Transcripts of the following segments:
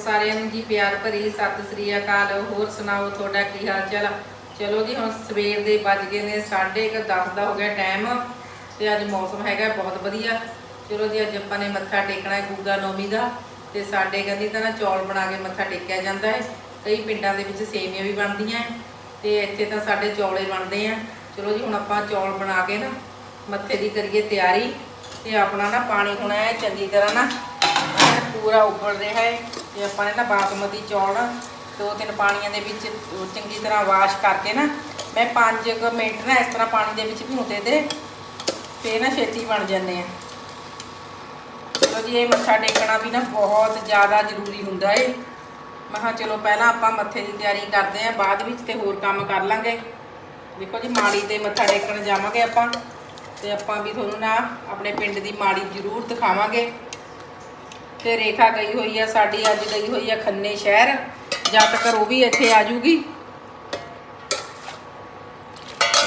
ਸਾਰਿਆਂ ਨੂੰ ਜੀ ਪਿਆਰ ਭਰੀ ਸਤਿ ਸ੍ਰੀ ਅਕਾਲ। ਹੋਰ ਸੁਣਾਓ ਤੁਹਾਡਾ ਕੀ ਹਾਲ ਚਾਲ? ਚਲੋ ਜੀ, ਹੁਣ ਸਵੇਰ ਦੇ ਵੱਜ ਗਏ ਨੇ 10:30 ਦਾ ਹੋ ਗਿਆ ਟਾਈਮ ਤੇ ਅੱਜ ਮੌਸਮ ਹੈਗਾ ਬਹੁਤ ਵਧੀਆ। ਚਲੋ ਜੀ, ਅੱਜ ਆਪਾਂ ਨੇ ਮੱਥਾ ਟੇਕਣਾ ਹੈ ਗੁੱਗਾ ਨੌਮੀ ਦਾ ਤੇ ਸਾਡੇ ਕਹਿੰਦੀ ਤਾਂ ਨਾ ਚੌਲ ਬਣਾ ਕੇ ਮੱਥਾ ਟੇਕਿਆ ਜਾਂਦਾ ਹੈ। ਕਈ ਪਿੰਡਾਂ ਦੇ ਵਿੱਚ ਸੇਵੀਆਂ ਵੀ ਬਣਦੀਆਂ ਹੈ ਤੇ ਇੱਥੇ ਤਾਂ ਸਾਡੇ ਚੌਲੇ ਬਣਦੇ ਆ। ਚਲੋ ਜੀ, ਹੁਣ ਆਪਾਂ ਚੌਲ ਬਣਾ ਕੇ ਨਾ ਮੱਥੇ ਦੀ ਕਰੀਏ ਤਿਆਰੀ ਤੇ ਆਪਣਾ ਨਾ ਪਾਣੀ ਹੋਣਾ ਹੈ ਚੰਗੀ ਤਰ੍ਹਾਂ ਨਾ ਪੂਰਾ ਉੱਬਲ ਰਿਹਾ ਹੈ ਤੇ ਆਪਾਂ ਨੇ ਨਾ ਬਾਸਮਤੀ ਚੌਲ ਦੋ ਤਿੰਨ ਪਾਣੀਆਂ ਦੇ ਵਿੱਚ ਚੰਗੀ ਤਰ੍ਹਾਂ ਵਾਸ਼ ਕਰਕੇ ਨਾ, ਮੈਂ 5 ਮਿੰਟ ਨਾ ਇਸ ਤਰ੍ਹਾਂ ਪਾਣੀ ਦੇ ਵਿੱਚ ਭਿਉਂਤੇ ਤੇ ਨਾ ਛੇਤੀ ਬਣ ਜਾਂਦੇ ਆ। ਚਲੋ ਜੀ, ਇਹ ਮੱਥਾ ਟੇਕਣਾ ਵੀ ਨਾ ਬਹੁਤ ਜ਼ਿਆਦਾ ਜ਼ਰੂਰੀ ਹੁੰਦਾ ਏ। ਮੈਂ ਕਿਹਾ ਚਲੋ ਪਹਿਲਾਂ ਆਪਾਂ ਮੱਥੇ ਦੀ ਤਿਆਰੀ ਕਰਦੇ ਆਂ, ਬਾਅਦ ਵਿੱਚ ਤੇ ਹੋਰ ਕੰਮ ਕਰ ਲਾਂਗੇ। ਦੇਖੋ ਜੀ, ਮਾੜੀ ਤੇ ਮੱਥਾ ਟੇਕਣ ਜਾਵਾਂਗੇ ਆਪਾਂ ਤੇ ਆਪਾਂ ਵੀ ਤੁਹਾਨੂੰ ਨਾ ਆਪਣੇ ਪਿੰਡ ਦੀ ਮਾੜੀ ਜ਼ਰੂਰ ਦਿਖਾਵਾਂਗੇ। ਤੇ ਰੇਖਾ ਗਈ ਹੋਈ ਆ, ਸਾਡੀ ਅੱਜ ਗਈ ਹੋਈ ਆ ਖੰਨੇ ਸ਼ਹਿਰ। ਜਦ ਤੱਕ ਉਹ ਵੀ ਇੱਥੇ ਆ ਜੂਗੀ।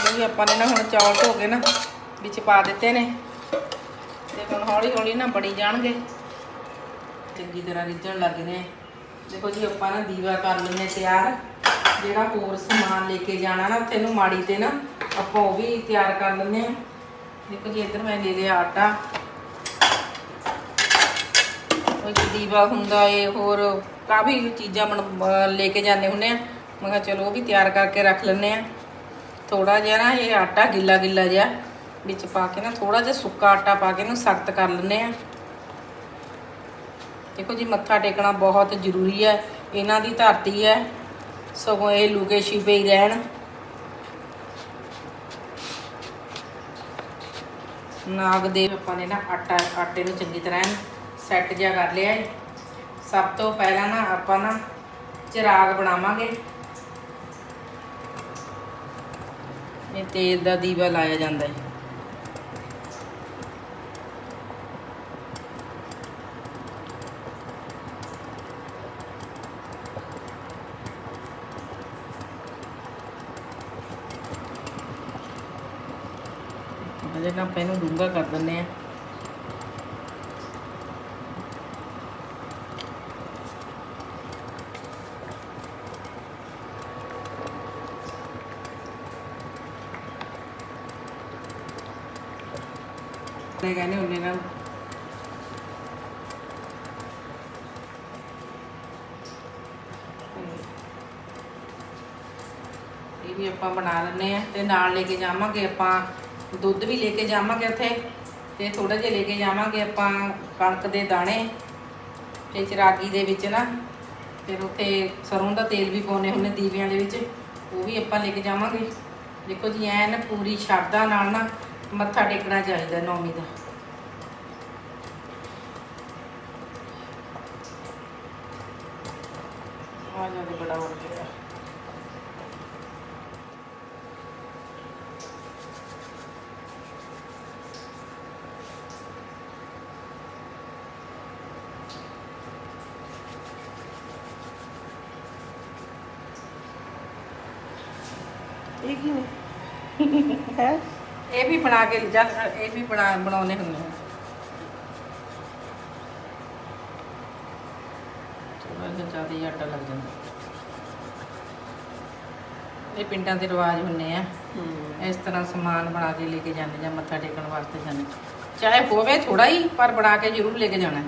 ਚਲੋ ਆਪਾਂ ਨੇ ਨਾ ਹੁਣ ਚੌਲ ਧੋ ਕੇ ਨਾ, ਵਿੱਚ ਪਾ ਦਿੱਤੇ ਨੇ। ਤੇ ਹੁਣ ਹੌਲੀ ਹੌਲੀ ਨਾ ਬਣੀ ਜਾਣਗੇ। ਚੰਗੀ ਤਰ੍ਹਾਂ ਰਿੱਝਣ ਲੱਗ ਨੇ। ਦੇਖੋ ਜੀ, ਆਪਾਂ ਨਾ ਦੀਵਾ ਕਰ ਲੈਨੇ ਤਿਆਰ। ਜਿਹੜਾ ਹੋਰ ਸਮਾਨ ਲੈ ਕੇ ਜਾਣਾ ਨਾ, ਉੱਥੇ ਨੂੰ ਮਾੜੀ ਤੇ ਨਾ ਆਪਾਂ ਉਹ ਵੀ ਤਿਆਰ ਕਰ ਲੈਨੇ ਆ ਦੇਖੋ ਜੀ, ਇੱਧਰ ਮੈਂ ਲੈ ਲਿਆ ਆਟਾ। ਕੋਈ ਦੀਵਾ ਹੁੰਦਾ ਏ, ਹੋਰ ਕਾਫੀ ਚੀਜ਼ਾਂ ਬਣ ਲੈ ਕੇ ਜਾਂਦੇ ਹੁੰਦੇ ਆ। ਮੈਂ ਕਿਹਾ ਚਲੋ ਉਹ ਵੀ ਤਿਆਰ ਕਰਕੇ ਰੱਖ ਲੈਂਦੇ ਆ। ਥੋੜਾ ਜਿਹਾ ਨਾ ਇਹ ਆਟਾ ਗਿੱਲਾ ਗਿੱਲਾ ਜਿਹਾ ਵਿੱਚ ਪਾ ਕੇ ਨਾ ਥੋੜਾ ਜਿਹਾ ਸੁੱਕਾ ਆਟਾ ਪਾ ਕੇ ਇਹਨੂੰ ਸਖਤ ਕਰ ਲੈਂਦੇ ਆ। ਦੇਖੋ ਜੀ, ਮੱਥਾ ਟੇਕਣਾ ਬਹੁਤ ਜ਼ਰੂਰੀ ਹੈ ਇਹਨਾਂ ਦੀ ਧਰਤੀ ਹੈ ਸਗੋਂ ਇਹ ਲੁਕੇ ਛਿਪੇ ਹੀ ਰਹਿਣ। ਨਾਗ ਦੇ ਆਪਾਂ ਨੇ ਨਾ ਆਟਾ ਆਟੇ ਨੂੰ ਚੰਗੀ ਤਰ੍ਹਾਂ ਸੈੱਟ ਜਿਹਾ ਕਰ ਲਿਆ ਹੈ ਸਭ ਤੋਂ ਪਹਿਲਾਂ ਨਾ ਆਪਾਂ ਨਾ ਚਿਰਾਗ ਬਣਾਵਾਂਗੇ। ਇਹ ਤੇਲ ਦਾ ਦੀਵਾ ਲਾਇਆ ਜਾਂਦਾ ਹੈ ਇਹਦੇ ਆਪਾਂ ਇਹਨੂੰ ਡੂੰਘਾ ਕਰ ਦਿੰਨੇ ਆ ਨੇ ਕਹਿੰਦੇ ਉਹਨੇ ਨਾਲ। ਇਹ ਵੀ ਆਪਾਂ ਬਣਾ ਲੈਂਦੇ ਆ ਤੇ ਨਾਲ ਲੈ ਕੇ ਜਾਵਾਂਗੇ ਆਪਾਂ, ਦੁੱਧ ਵੀ ਲੈ ਕੇ ਜਾਵਾਂਗੇ ਉੱਥੇ ਤੇ ਥੋੜਾ ਜਿਹਾ ਲੈ ਕੇ ਜਾਵਾਂਗੇ ਆਪਾਂ ਕਣਕ ਦੇ ਦਾਣੇ ਤੇ ਚਰਾਗੀ ਦੇ ਵਿੱਚ ਨਾ, ਫਿਰ ਉੱਥੇ ਸਰੋਂ ਦਾ ਤੇਲ ਵੀ ਪਾਉਨੇ ਹੁੰਨੇ ਦੀਵਿਆਂ ਦੇ ਵਿੱਚ, ਉਹ ਵੀ ਆਪਾਂ ਲੈ ਕੇ ਜਾਵਾਂਗੇ। ਦੇਖੋ ਜੀ, ਐਨ ਪੂਰੀ ਸ਼ਰਧਾ ਨਾਲ ਨਾ ਮੱਥਾ ਟੇਕਣਾ ਚਾਹੀਦਾ ਨੌਮੀ ਦਾ। ਜਾ ਦੇ ਬੜਾ ਹੋ। ਗਿਆ ਇਹ ਕੀ ਨੇ? ਹੈ? ਇਹ ਵੀ ਬਣਾ ਕੇ ਜਾ ਇਹ ਵੀ ਬਣਾ ਬਣਾਉਨੇ ਹੁੰਦੇ ਆ। ਥੋੜਾ ਜਿਹਾ ਜ਼ਿਆਦਾ ਆਟਾ ਲੱਗ ਜਾਂਦਾ। ਇਹ ਪਿੰਡਾਂ ਦੇ ਰਿਵਾਜ ਹੁੰਨੇ ਆ। ਇਸ ਤਰ੍ਹਾਂ ਸਮਾਨ ਬਣਾ ਕੇ ਲੈ ਕੇ ਜਾਂਦੇ ਜਾਂ ਮੱਥਾ ਟੇਕਣ ਵਾਸਤੇ ਜਾਂਦੇ। ਚਾਹੇ ਹੋਵੇ ਥੋੜਾ ਹੀ ਪਰ ਬਣਾ ਕੇ ਜ਼ਰੂਰ ਲੈ ਕੇ ਜਾਣਾ।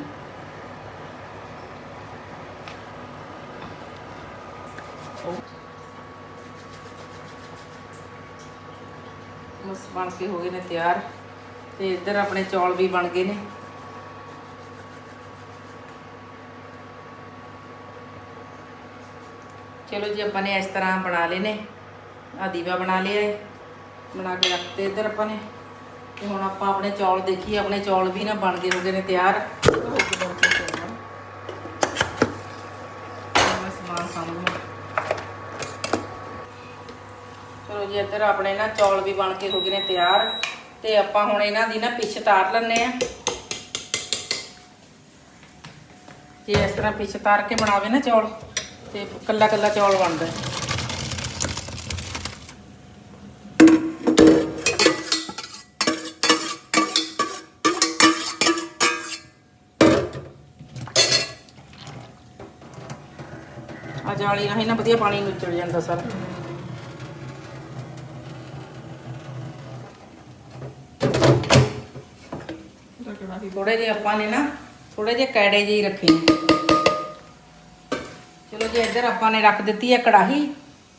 ਬਸ ਬਣ ਕੇ ਹੋ ਗਏ ਨੇ ਤਿਆਰ ਤੇ ਇੱਧਰ ਆਪਣੇ ਚੌਲ ਵੀ ਬਣ ਗਏ ਨੇ। ਚਲੋ ਜੀ ਆਪਾਂ ਨੇ ਇਸ ਤਰ੍ਹਾਂ ਬਣਾ ਲਏ ਨੇ। ਆ ਦੀਵਾ ਬਣਾ ਲਿਆ ਹੈ ਬਣਾ ਕੇ ਰੱਖਤੇ ਇੱਧਰ ਆਪਾਂ ਨੇ। ਤੇ ਹੁਣ ਆਪਾਂ ਆਪਣੇ ਚੌਲ ਦੇਖੀਏ, ਆਪਣੇ ਚੌਲ ਵੀ ਨਾ ਬਣ ਗਏ ਹੋ ਗਏ ਨੇ ਤਿਆਰ। ਮੈਂ ਸਮਾਨ ਸਾਂਭਣਾ ਚਲੋ ਜੀ, ਇੱਧਰ ਆਪਣੇ ਨਾ ਚੌਲ ਵੀ ਬਣ ਕੇ ਹੋ ਗਏ ਨੇ ਤਿਆਰ। ਤੇ ਆਪਾਂ ਹੁਣ ਇਹਨਾਂ ਦੀ ਨਾ ਪਿੱਛ ਤਾਰ ਲੈਣੇ ਆ। ਜੇ ਇਸ ਤਰ੍ਹਾਂ ਪਿੱਛ ਤਾਰ ਕੇ ਬਣਾਵੇ ਨਾ ਚੌਲ, ਤੇ ਕੱਲਾ ਕੱਲਾ ਚੌਲ ਬਣਦਾ। ਆ ਜਾਲੀ ਰਾਹੀਂ ਨਾ, ਵਧੀਆ ਪਾਣੀ ਨੁੱਚੜ ਜਾਂਦਾ ਸਾਰਾ। ਥੋੜੇ ਜਿਹੇ ਆਪਾਂ ਨੇ ਨਾ ਥੋੜੇ ਜਿਹੇ ਕੈੜੇ ਜਿਹੇ ਹੀ ਰੱਖੇ ਚਲੋ ਜੀ ਇੱਧਰ ਆਪਾਂ ਨੇ ਰੱਖ ਦਿੱਤੀ ਹੈ ਕੜਾਹੀ,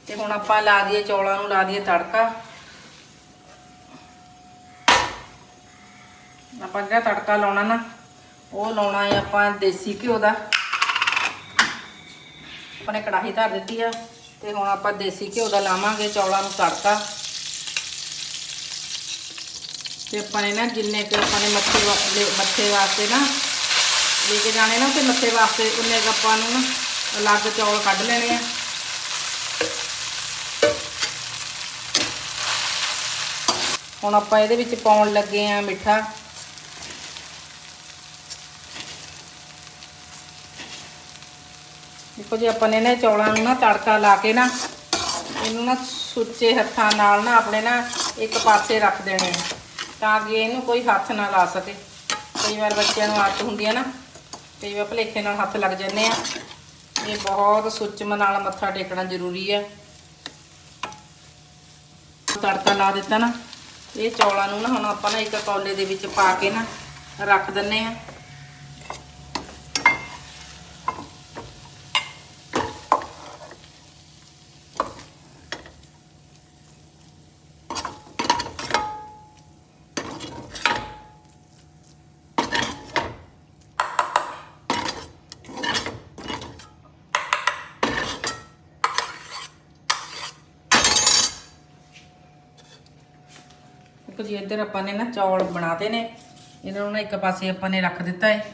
ਤੇ ਹੁਣ ਆਪਾਂ ਲਾ ਦਈਏ ਚੌਲਾਂ ਨੂੰ, ਲਾ ਦਈਏ ਤੜਕਾ। ਆਪਾਂ ਜਿਹੜਾ ਤੜਕਾ ਲਾਉਣਾ ਨਾ, ਉਹ ਲਾਉਣਾ ਹੈ ਆਪਾਂ ਦੇਸੀ ਘਿਓ ਦਾ। ਆਪਣੇ ਕੜਾਹੀ ਧਰ ਦਿੱਤੀ ਆ ਤੇ ਹੁਣ ਆਪਾਂ ਦੇਸੀ ਘਿਓ ਦਾ ਲਾਵਾਂਗੇ ਚੌਲਾਂ ਨੂੰ ਤੜਕਾ। ਤੇ ਆਪਾਂ ਨੇ ਨਾ ਜਿੰਨੇ ਕਿ ਆਪਾਂ ਨੇ ਮੱਥੇ ਮੱਥੇ ਵਾਸਤੇ ਨਾ ਲੈ ਕੇ ਜਾਣੇ ਨਾ, ਤੇ ਮੱਥੇ ਵਾਸਤੇ ਉਨੇ ਕੁ ਆਪਾਂ ਨੂੰ ਨਾ ਅਲੱਗ ਚੌਲ ਕੱਢ ਲੈਣੇ ਆ। ਹੁਣ ਆਪਾਂ ਇਹਦੇ ਵਿੱਚ ਪਾਉਣ ਲੱਗੇ ਆ ਮਿੱਠਾ। ਦੇਖੋ ਜੀ, ਆਪਾਂ ਨੇ ਨਾ ਚੌਲਾਂ ਨੂੰ ਨਾ ਤੜਕਾ ਲਾ ਕੇ ਨਾ ਇਹਨੂੰ ਨਾ ਸੁੱਚੇ ਹੱਥਾਂ ਨਾਲ ਨਾ ਆਪਣੇ ਨਾ ਇੱਕ ਪਾਸੇ ਰੱਖ ਦੇਣੇ ਆ, ਤਾਂ ਕਿ ਇਹਨੂੰ ਕੋਈ ਹੱਥ ਨਾ ਲਾ ਸਕੇ। ਕਈ ਵਾਰ ਬੱਚਿਆਂ ਨੂੰ ਆਦਤ ਹੁੰਦੀ ਹੈ ਨਾ, ਕਈ ਵਾਰ ਭਲੇਖੇ ਨਾਲ ਹੱਥ ਲੱਗ ਜਾਂਦੇ ਆ। ਇਹ ਬਹੁਤ ਸੁੱਚਮ ਨਾਲ ਮੱਥਾ ਟੇਕਣਾ ਜ਼ਰੂਰੀ ਹੈ ਤੜਕਾ ਲਾ ਦਿੱਤਾ ਨਾ, ਇਹ ਚੌਲਾਂ ਨੂੰ ਨਾ ਹੁਣ ਆਪਾਂ ਨਾ ਇੱਕ ਕੌਲੇ ਦੇ ਵਿੱਚ ਪਾ ਕੇ ਨਾ ਰੱਖ ਦਿੰਨੇ ਆ। ਜੀ, ਇੱਧਰ ਆਪਾਂ ਨੇ ਨਾ ਚੌਲ ਬਣਾਤੇ ਨੇ। ਇਹਨਾਂ ਨੂੰ ਨਾ ਇੱਕ ਪਾਸੇ ਆਪਾਂ ਨੇ ਰੱਖ ਦਿੱਤਾ ਹੈ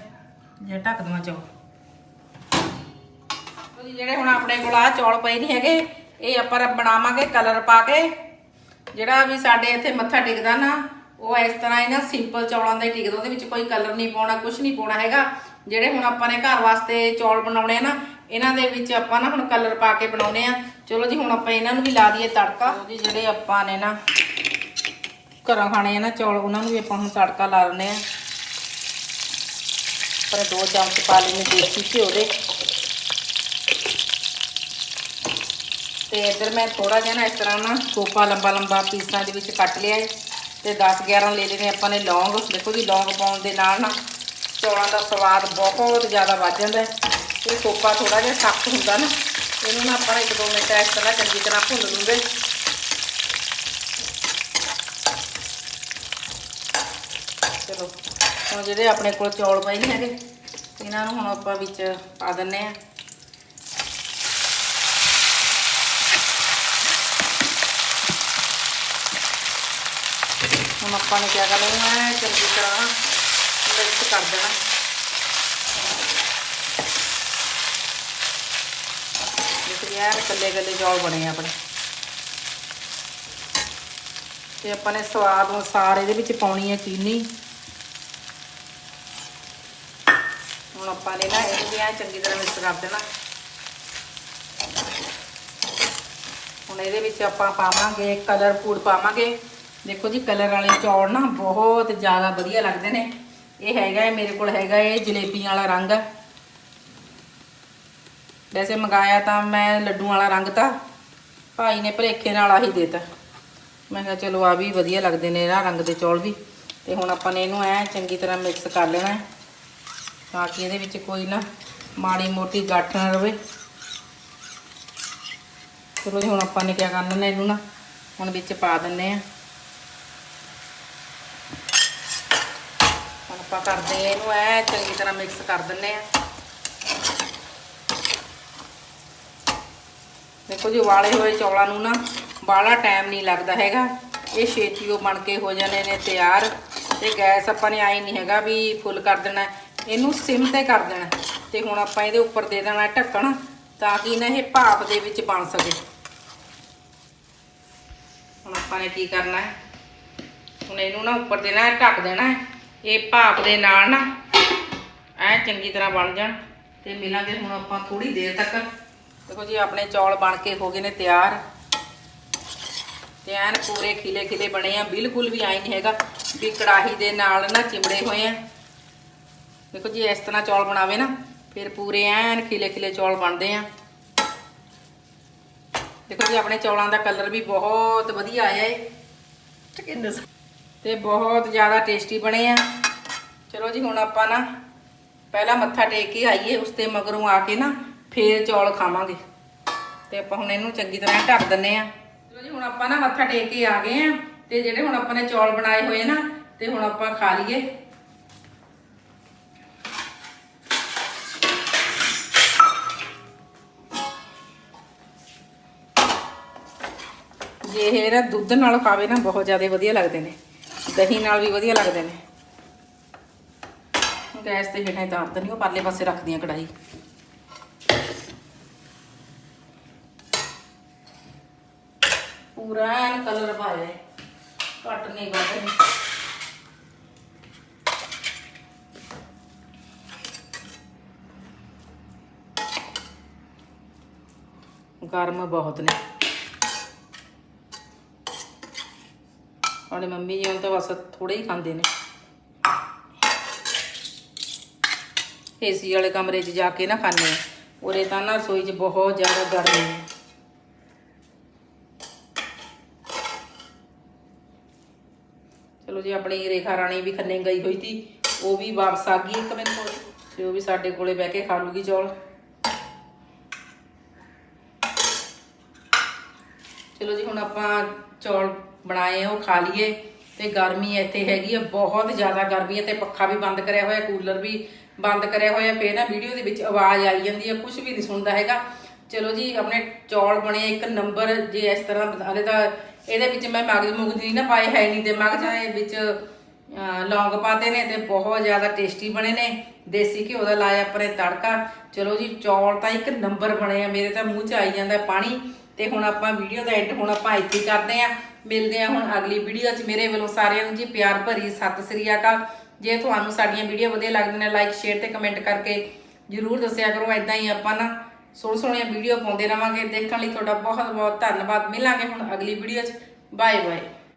ਜੇ ਢੱਕ ਦਵਾਂ ਚੌਲ। ਦੇਖੋ ਜੀ, ਜਿਹੜੇ ਹੁਣ ਆਪਣੇ ਕੋਲ ਆ ਚੌਲ ਪਏ ਨਹੀਂ ਹੈਗੇ, ਇਹ ਆਪਾਂ ਬਣਾਵਾਂਗੇ ਕਲਰ ਪਾ ਕੇ। ਜਿਹੜਾ ਵੀ ਸਾਡੇ ਇੱਥੇ ਮੱਥਾ ਟਿਕਦਾ ਨਾ, ਉਹ ਇਸ ਤਰ੍ਹਾਂ ਹੀ ਨਾ ਸਿੰਪਲ ਚੌਲਾਂ ਦਾ ਹੀ ਟਿਕਦਾ, ਉਹਦੇ ਵਿੱਚ ਕੋਈ ਕਲਰ ਨਹੀਂ ਪਾਉਣਾ ਕੁਝ ਨਹੀਂ ਪਾਉਣਾ ਹੈਗਾ। ਜਿਹੜੇ ਹੁਣ ਆਪਾਂ ਨੇ ਘਰ ਵਾਸਤੇ ਚੌਲ ਬਣਾਉਣੇ ਆ ਨਾ, ਇਹਨਾਂ ਦੇ ਵਿੱਚ ਆਪਾਂ ਨਾ ਹੁਣ ਕਲਰ ਪਾ ਕੇ ਬਣਾਉਣੇ ਆ। ਚਲੋ ਜੀ, ਹੁਣ ਆਪਾਂ ਇਹਨਾਂ ਨੂੰ ਵੀ ਲਾ ਦਈਏ ਤੜਕਾ। ਜੀ, ਜਿਹੜੇ ਆਪਾਂ ਨੇ ਨਾ ਘਰਾਂ ਖਾਣੇ ਆ ਨਾ ਚੌਲ, ਉਹਨਾਂ ਨੂੰ ਵੀ ਆਪਾਂ ਹੁਣ ਤੜਕਾ ਲਾ ਲੈਂਦੇ ਆ। ਪਰ ਦੋ ਚਮਚ ਪਾ ਲੈਣੇ ਦੇਸੀ ਘਿਓ ਦੇ। ਤੇ ਇੱਧਰ ਮੈਂ ਥੋੜਾ ਜਿਹਾ ਨਾ ਇਸ ਤਰ੍ਹਾਂ ਨਾ ਕੋਪਾ ਲੰਬਾ ਲੰਬਾ ਪੀਸਾਂ ਦੇ ਵਿੱਚ ਕੱਟ ਲਿਆ ਹੈ ਤੇ 10 11 ਲੈ ਲੈਣੇ ਆਪਾਂ ਨੇ ਲੌਂਗ। ਦੇਖੋ ਜੀ ਲੌਂਗ ਪਾਉਣ ਦੇ ਨਾਲ ਨਾ ਚੌਲਾਂ ਦਾ ਸਵਾਦ ਬਹੁਤ ਜ਼ਿਆਦਾ ਵੱਧ ਜਾਂਦਾ ਹੈ ਇਹ ਕੋਪਾ ਥੋੜਾ ਜਿਹਾ ਸਖਤ ਹੁੰਦਾ ਨਾ। ਇਹਨੂੰ ਨਾ ਆਪਾਂ ਇੱਕ ਦੋ ਮਿੰਟ ਇਸ ਤਰ੍ਹਾਂ ਚੰਗੀ ਤਰ੍ਹਾਂ ਭੁੰਨ ਲੂੰਗੇ ਚਲੋ ਹੁਣ ਜਿਹੜੇ ਆਪਣੇ ਕੋਲ ਚੌਲ ਪਏ ਨੇ ਹੈਗੇ, ਇਹਨਾਂ ਨੂੰ ਹੁਣ ਆਪਾਂ ਵਿੱਚ ਪਾ ਦਿੰਨੇ ਆ ਹੁਣ ਆਪਾਂ ਨੇ ਕੀ ਕਰਨਾ ਇਹਨੂੰ ਚੰਗੀ ਤਰ੍ਹਾਂ ਮਿਕਸ ਕਰ ਦੇਣਾ। ਦੇਖੋ ਯਾਰ ਕੱਲੇ ਕੱਲੇ ਚੌਲ ਬਣੇ ਆ ਆਪਣੇ। ਤੇ ਆਪਾਂ ਨੇ ਸਵਾਦ ਅਨੁਸਾਰ ਇਹਦੇ ਵਿੱਚ ਪਾਉਣੀ ਹੈ ਚੀਨੀ ਹੁਣ ਆਪਾਂ ਨੇ ਨਾ ਇਹਨੂੰ ਵੀ ਐਂ ਚੰਗੀ ਤਰ੍ਹਾਂ ਮਿਕਸ ਕਰ ਦੇਣਾ। ਹੁਣ ਇਹਦੇ ਵਿੱਚ ਆਪਾਂ ਪਾਵਾਂਗੇ ਕਲਰ ਫੂਡ ਪਾਵਾਂਗੇ। ਦੇਖੋ ਜੀ ਕਲਰ ਵਾਲੇ ਚੌਲ ਨਾ ਬਹੁਤ ਜ਼ਿਆਦਾ ਵਧੀਆ ਲੱਗਦੇ ਨੇ। ਇਹ ਹੈਗਾ ਮੇਰੇ ਕੋਲ ਹੈਗਾ, ਇਹ ਜਲੇਬੀਆਂ ਵਾਲਾ ਰੰਗ। ਵੈਸੇ ਮੰਗਾਇਆ ਤਾਂ ਮੈਂ ਲੱਡੂ ਵਾਲਾ ਰੰਗ ਤਾਂ, ਭਾਈ ਨੇ ਭਲੇਖੇ ਨਾਲ ਆਹੀ ਦੇਤਾ। ਮੈਂ ਕਿਹਾ ਚਲੋ ਆ ਵੀ ਵਧੀਆ ਲੱਗਦੇ ਨੇ ਇਹਨਾਂ ਰੰਗ ਦੇ ਚੌਲ ਵੀ। ਤੇ ਹੁਣ ਆਪਾਂ ਨੇ ਇਹਨੂੰ ਐ ਚੰਗੀ ਤਰ੍ਹਾਂ ਮਿਕਸ ਕਰ ਲੈਣਾ। ਹੈ ਤਾਂ ਕਿ ਇਹਦੇ ਵਿੱਚ ਕੋਈ ਨਾ ਮਾੜੀ ਮੋਟੀ ਗੱਠ ਨਾ ਰਵੇ। ਚਲੋ ਜੀ, ਹੁਣ ਆਪਾਂ ਨੇ ਕੀ ਕਰਨਾ ਨੇ ਇਹਨੂੰ ਨਾ, ਹੁਣ ਵਿੱਚ ਪਾ ਦਿੰਨੇ ਆ ਹੁਣ ਆਪਾਂ ਕਰਦੇ ਆ ਇਹਨੂੰ ਐ, ਚੰਗੀ ਤਰ੍ਹਾਂ ਮਿਕਸ ਕਰ ਦਿੰਨੇ ਆ ਦੇਖੋ ਜੀ, ਉਬਾਲੇ ਹੋਏ ਚੌਲਾਂ ਨੂੰ ਨਾ ਬਾਹਲਾ ਟਾਈਮ ਨਹੀਂ ਲੱਗਦਾ ਹੈਗਾ। ਇਹ ਛੇਤੀ ਉਹ ਬਣ ਕੇ ਹੋ ਜਾਣੇ ਨੇ ਤਿਆਰ। ਤੇ ਗੈਸ ਆਪਾਂ ਨੇ ਆਈ ਨਹੀਂ ਹੈਗਾ ਵੀ ਫੁੱਲ ਕਰ ਦੇਣਾ। ਇਹਨੂੰ ਸਿਮ ਤੇ ਕਰ ਦੇਣਾ। ਤੇ ਹੁਣ ਆਪਾਂ ਇਹਦੇ ਉੱਪਰ ਦੇ ਦੇਣਾ ਢੱਕਣ ਤਾਂ ਕਿ ਨਾ ਇਹ ਭਾਪ ਦੇ ਵਿੱਚ ਬਣ ਸਕੇ। ਹੁਣ ਆਪਾਂ ਨੇ ਕੀ ਕਰਨਾ ਹੈ? ਹੁਣ ਇਹਨੂੰ ਨਾ ਉੱਪਰ ਦੇਣਾ ਹੈ, ਢੱਕ ਦੇਣਾ ਹੈ। ਇਹ ਭਾਪ ਦੇ ਨਾਲ ਨਾ ਐ ਚੰਗੀ ਤਰ੍ਹਾਂ ਬਣ ਜਾਣ। ਤੇ ਮਿਲਾਂਗੇ ਹੁਣ ਆਪਾਂ ਥੋੜੀ ਦੇਰ ਤੱਕ। ਦੇਖੋ ਜੀ ਆਪਣੇ ਚੌਲ ਬਣ ਕੇ ਹੋ ਗਏ ਨੇ ਤਿਆਰ। ਤੇ ਐਨ ਪੂਰੇ ਖਿਲੇ ਖਿਲੇ ਬਣੇ ਆ। ਬਿਲਕੁਲ ਵੀ ਆਈ ਨਹੀਂ ਹੈਗਾ ਵੀ ਕੜਾਹੀ ਦੇ ਨਾਲ ਨਾ ਚਿਮੜੇ ਹੋਏ ਆ। ਦੇਖੋ ਜੀ, ਇਸ ਤਰ੍ਹਾਂ ਚੌਲ ਬਣਾਵੇ ਨਾ, ਫਿਰ ਪੂਰੇ ਐਨ ਖਿਲੇ ਖਿਲੇ ਚੌਲ ਬਣਦੇ ਆ। ਦੇਖੋ ਜੀ, ਆਪਣੇ ਚੌਲਾਂ ਦਾ ਕਲਰ ਵੀ ਬਹੁਤ ਵਧੀਆ ਆਇਆ ਏ। ਕਿੰਨੇ ਤੇ ਬਹੁਤ ਜ਼ਿਆਦਾ ਟੇਸਟੀ ਬਣੇ ਆ। ਚਲੋ ਜੀ, ਹੁਣ ਆਪਾਂ ਨਾ, ਪਹਿਲਾਂ ਮੱਥਾ ਟੇਕ ਕੇ ਆਈਏ, ਉਸ ਤੇ ਮਗਰੋਂ ਆ ਕੇ ਨਾ, ਫੇਰ ਚੌਲ ਖਾਵਾਂਗੇ। ਤੇ ਆਪਾਂ ਹੁਣ ਇਹਨੂੰ ਚੰਗੀ ਤਰ੍ਹਾਂ ਢੱਕ ਦਿੰਨੇ ਆ। ਚਲੋ ਜੀ, ਹੁਣ ਆਪਾਂ ਨਾ ਮੱਥਾ ਟੇਕ ਕੇ ਆ ਗਏ ਆ। ਤੇ ਜਿਹੜੇ ਹੁਣ ਆਪਾਂ ਨੇ ਚੌਲ ਬਣਾਏ ਹੋਏ ਨਾ, ਤੇ ਹੁਣ ਆਪਾਂ ਖਾ ਲਈਏ। ਜੇ ਇਹ ਨਾ ਦੁੱਧ ਨਾਲ ਖਾਵੇ ਨਾ, ਬਹੁਤ ਜ਼ਿਆਦਾ ਵਧੀਆ ਲੱਗਦੇ ਨੇ। ਦਹੀਂ ਨਾਲ ਵੀ ਵਧੀਆ ਲੱਗਦੇ ਨੇ। ਗੈਸ ਤੇ ਹੇਠਾਂ ਤਾਰ ਨਹੀਂ ਉਹ ਪਰਲੇ ਪਾਸੇ ਰੱਖਦੀਆਂ ਕੜਾਈ ਪੂਰਾ ਐਨ ਕਲਰ ਪਾਇਆ ਘੱਟ ਨਹੀਂ ਵੱਧ ਨਹੀਂ। ਗਰਮ ਬਹੁਤ ਨੇ। ਸਾਡੇ ਮੰਮੀ ਜੀ ਹੁਣ ਤਾਂ ਬਸ ਥੋੜੇ ਹੀ ਖਾਂਦੇ ਨੇ। ਏਸੀ ਵਾਲੇ ਕਮਰੇ 'ਚ ਜਾ ਕੇ ਨਾ ਖਾਂਦੇ ਉਰੇ ਤਾਂ ਨਾ ਰਸੋਈ 'ਚ ਬਹੁਤ ਜ਼ਿਆਦਾ ਗਰਮੀ ਹੈ ਚਲੋ ਜੀ, ਆਪਣੀ ਰੇਖਾ ਰਾਣੀ ਵੀ ਖੰਨੇ ਗਈ ਹੋਈ ਸੀ। ਉਹ ਵੀ ਵਾਪਸ ਆ ਗਈ ਇੱਕ ਮਿੰਟ ਕੋਲ ਤੇ ਉਹ ਵੀ ਸਾਡੇ ਕੋਲੇ ਬਹਿ ਕੇ ਖਾ ਲੂਗੀ ਚੌਲ। ਚਲੋ ਜੀ, ਹੁਣ ਆਪਾਂ ਚੌਲ ਬਣਾਏ ਉਹ ਖਾ ਲਈਏ। ਤੇ ਗਰਮੀ ਇੱਥੇ ਹੈਗੀ ਆ, ਬਹੁਤ ਜ਼ਿਆਦਾ ਗਰਮੀ ਹੈ ਤੇ ਪੱਖਾ ਵੀ ਬੰਦ ਕਰਿਆ ਹੋਇਆ, ਕੂਲਰ ਵੀ ਬੰਦ ਕਰਿਆ ਹੋਇਆ, ਫੇਰ ਨਾ ਵੀਡੀਓ ਦੇ ਵਿੱਚ ਆਵਾਜ਼ ਆਈ ਜਾਂਦੀ ਹੈ ਕੁਝ ਵੀ ਨਹੀਂ ਸੁਣਦਾ ਹੈਗਾ। ਚਲੋ ਜੀ, ਆਪਣੇ ਚੌਲ ਬਣੇ ਇੱਕ ਨੰਬਰ ਜੇ ਇਸ ਤਰ੍ਹਾਂ ਹਲੇ ਤਾਂ ਇਹਦੇ ਵਿੱਚ ਮੈਂ ਮਗਜ ਮੁਗਜ ਨਹੀਂ ਨਾ ਪਾਏ, ਹੈ ਨਹੀਂ ਤੇ ਮਗਜ ਇਹ ਵਿੱਚ ਲੌਂਗ ਪਾਤੇ ਨੇ ਤੇ ਬਹੁਤ ਜ਼ਿਆਦਾ ਟੇਸਟੀ ਬਣੇ ਨੇ। ਦੇਸੀ ਘਿਓ ਦਾ ਲਾਇਆ ਪਰੇ ਤੜਕਾ। ਚਲੋ ਜੀ, ਚੌਲ ਤਾਂ ਇੱਕ ਨੰਬਰ ਬਣੇ ਆ, ਮੇਰੇ ਤਾਂ ਮੂੰਹ 'ਚ ਆਈ ਜਾਂਦਾ ਪਾਣੀ। ਤੇ ਹੁਣ ਆਪਾਂ ਵੀਡੀਓ ਦਾ ਐਂਡ ਹੁਣ ਆਪਾਂ ਇੱਥੇ ਕਰਦੇ ਆਂ। ਮਿਲਦੇ ਆਂ ਹੁਣ ਅਗਲੀ ਵੀਡੀਓ 'ਚ। ਮੇਰੇ ਵੱਲੋਂ ਸਾਰਿਆਂ ਨੂੰ ਜੀ ਪਿਆਰ ਭਰੀ ਸਤਿ ਸ੍ਰੀ ਅਕਾਲ। ਜੇ ਤੁਹਾਨੂੰ ਸਾਡੀਆਂ ਵੀਡੀਓ ਵਧੀਆ ਲੱਗਦੀਆਂ ਨੇ ਲਾਈਕ ਸ਼ੇਅਰ ਤੇ ਕਮੈਂਟ ਕਰਕੇ ਜਰੂਰ ਦੱਸਿਆ ਕਰੋ। ਐਦਾਂ ਹੀ ਆਪਾਂ ਨਾ ਸੋਹਣ ਸੋਹਣੀਆਂ ਵੀਡੀਓ ਪਾਉਂਦੇ ਰਵਾਂਗੇ। ਦੇਖਣ ਲਈ ਤੁਹਾਡਾ ਬਹੁਤ ਬਹੁਤ ਧੰਨਵਾਦ। ਮਿਲਾਂਗੇ ਹੁਣ ਅਗਲੀ ਵੀਡੀਓ 'ਚ। Bye bye